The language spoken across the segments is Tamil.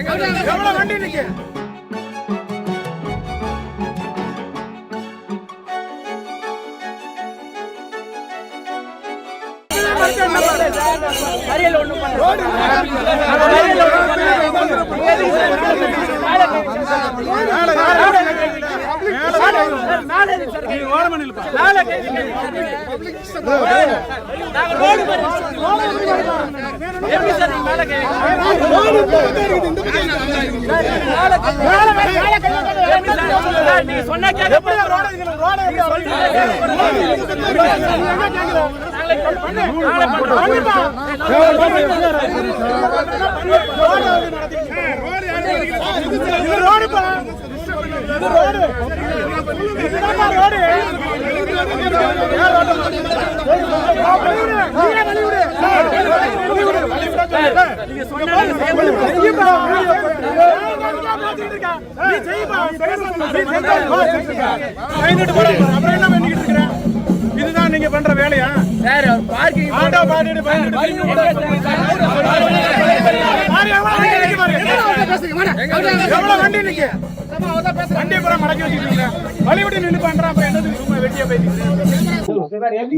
எவ்வளவு வண்டி நிக்கு அரியல் ஒண்ணும் மேல கை நீ சொன்னா கேட்க இது ரோடுப்பா. இது ரோடு. இதுதான்ப்பா ரோடு. இதுதான் நீங்க பண்ற வேலையா சார் பார்க்கிங் ஆட்டோ பாடிட்டு பாருங்க எவ்வளவு வண்டி நிக்கு? மடக்கி நின்று அப்புறம் என்னது? வெட்டியா போயிட்டு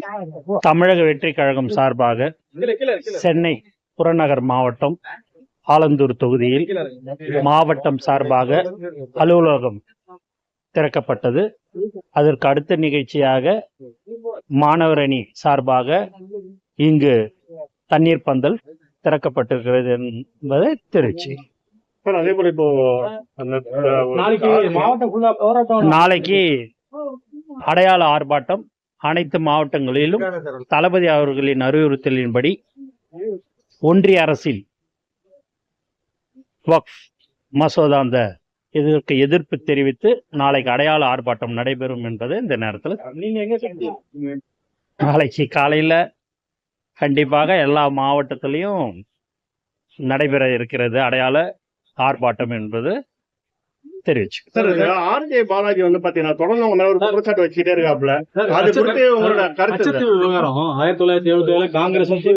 தமிழக வெற்றி கழகம் சார்பாக சென்னை புறநகர் மாவட்டம் ஆலந்தூர் தொகுதியில் மாவட்டம் சார்பாக அலுவலகம் திறக்கப்பட்டது. அதற்கு அடுத்த நிகழ்ச்சியாக மாணவரணி சார்பாக இங்கு தண்ணீர் பந்தல் திறக்கப்பட்டிருக்கிறது என்பதை தெரிவிச்சேன் அதே போல இப்போ நாளைக்கு அடையாள ஆர்ப்பாட்டம் அனைத்து மாவட்டங்களிலும் தளபதி அவர்களின் அறிவுறுத்தலின்படி ஒன்றிய அரசில் வக்ஃப் மசோதா அந்த இதற்கு எதிர்ப்பு தெரிவித்து நாளைக்கு அடையாள ஆர்ப்பாட்டம் நடைபெறும் என்பதை இந்த நேரத்தில் நீங்க எங்க சொல்றீங்க நாளைக்கு காலையில கண்டிப்பாக எல்லா மாவட்டத்திலையும் நடைபெற இருக்கிறது அடையாள ஆர்ப்பாட்டம் என்பது தெரிவிச்சு. சார் ஆர்ஜே பாலாஜி வந்து பாத்தீங்கன்னா தொடர்ந்து உங்க மேல ஒரு குற்றச்சாட்டு வச்சுட்டே இருக்காப்ல அது குறித்து உங்களோட கருத்து அச்சத்து விவகாரம் ஆயிரத்தி தொள்ளாயிரத்தி எழுபத்தி ஏழு காங்கிரஸ்